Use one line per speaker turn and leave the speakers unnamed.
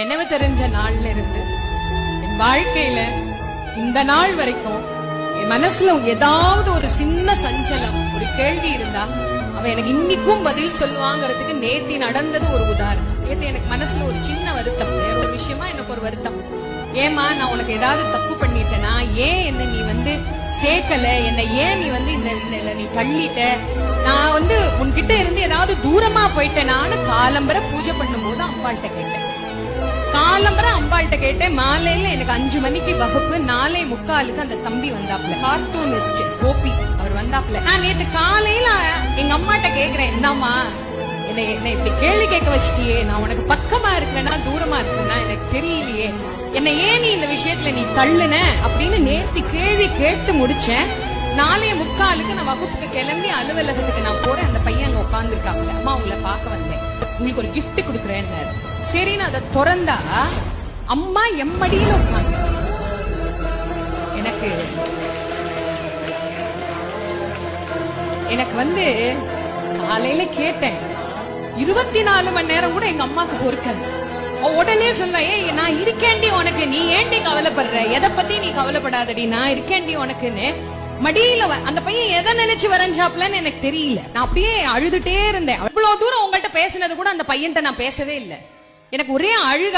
நினைவு தெரிஞ்ச நாள்ல இருந்து என் வாழ்க்கையில இந்த நாள் வரைக்கும் என் மனசுல ஏதாவது ஒரு சின்ன சஞ்சலம் ஒரு கேள்வி இருந்தா அவ எனக்கு இன்னைக்கும் பதில் சொல்லுவாங்கிறதுக்கு நேத்தி நடந்தது ஒரு உதாரணம். நேத்து எனக்கு மனசுல ஒரு சின்ன வருத்தம் வேற ஒரு விஷயமா எனக்கு ஒரு வருத்தம். ஏமா நான் உனக்கு ஏதாவது தப்பு பண்ணிட்டேனா? ஏன் என்ன நீ வந்து சேர்க்கல? என்ன ஏன் நீ வந்து இந்த நீ தள்ளிட்ட? நான் வந்து உன்கிட்ட இருந்து ஏதாவது தூரமா போயிட்டேனான்னு காலம்பரை பூஜை பண்ணும் போது அம்பாள்கிட்ட கேட்டேன். காலம்பரம் அம்பாள்கிட்ட கேட்டேன் மாலையில எனக்கு அஞ்சு மணிக்கு வகுப்பு நாலே முக்காலுக்கு அந்த தம்பி வந்தாப்ல கார்ட்டூனிஸ்ட் கோபி அவர் வந்தாப்ல நான் நேத்து காலையில எங்க அம்மாட்ட கேக்குறேன் என்னம்மா என்னை என்னை இப்படி கேள்வி கேட்க வச்சிட்டியே நான் உனக்கு பக்கமா இருக்கிறேனா தூரமா இருக்கிறேனா எனக்கு தெரியலையே. என்னை ஏன் நீ இந்த விஷயத்துல நீ தள்ளுன? அப்படின்னு நேத்து கேள்வி கேட்டு முடிச்சேன். நாளைய முக்காலுக்கு நான் வகுப்புக்கு கிளம்பி அலுவலகத்துக்கு நான் போறேன். அந்த பையன் அங்க உட்காந்துருக்காப்ல அம்மா உங்களை பார்க்க வந்தேன். உங்களுக்கு ஒரு கிஃப்ட் கொடுக்குறேன்னாரு. சரி நான் அதை திறந்தா அம்மா எம்மடியில உட்காந்து எனக்கு எனக்கு வந்து காலையில கேட்டேன். இருபத்தி நாலு மணி நேரம் கூட எங்க அம்மாக்கு பொறுக்கல. உடனே சொன்ன ஏய் நான் இருக்கேன்டி உனக்கு. நீ ஏன்டி கவலைப்படுற? எதை பத்தி நீ கவலைப்படாதடி. நான் இருக்கேன்டி உனக்குன்னு. மடியில அந்த பையன் எதை நினைச்சு வரைஞ்சாப்லன்னு எனக்கு தெரியல. நான் அப்படியே அழுதுட்டே இருந்தேன். அவ்வளவு தூரம் உங்க பேசினது கூட அந்த பையன்ட்ட நான் பேசவே இல்லை. எனக்கு ஒரே அழுக